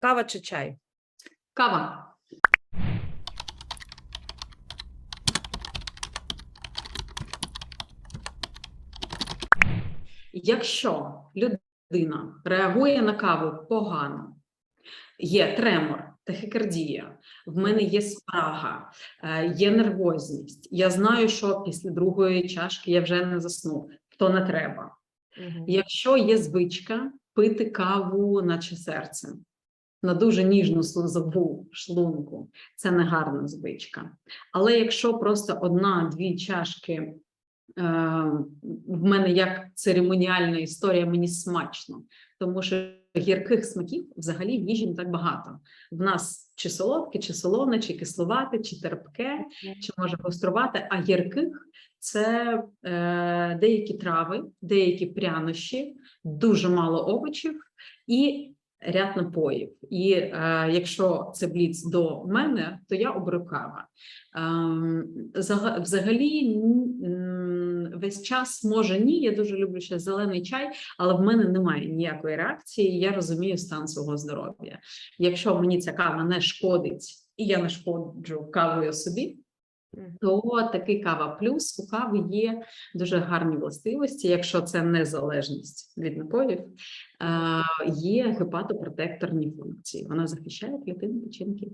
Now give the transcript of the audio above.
Кава чи чай? Кава. Якщо людина реагує на каву погано, є тремор, тахікардія, в мене є спрага, е, є нервозність. Я знаю, що після другої чашки я вже не засну, то не треба. Якщо є звичка пити каву, наче серцем, на дуже ніжну слизову шлунку, це не гарна звичка. Але якщо просто одна-дві чашки, е, в мене як церемоніальна історія, мені смачно, тому що гірких смаків взагалі в їжі не так багато. В нас чи солодке, чи солоне, чи кисловате, чи терпке, чи може гострувати, а гірких це е, деякі трави, деякі прянощі, дуже мало овочів і ряд напоїв. І е, якщо це бліц до мене, то я оберу кава. Ем, взагалі, весь час може ні. Я дуже люблю ще зелений чай, але в мене немає ніякої реакції. Я розумію стан свого здоров'я. Якщо мені ця кава не шкодить, і я не шкоджу кавою собі. То такий кава плюс у кави є дуже гарні властивості, якщо це незалежність від напоїв, е, є гепатопротекторні функції. Вона захищає клітини печінки.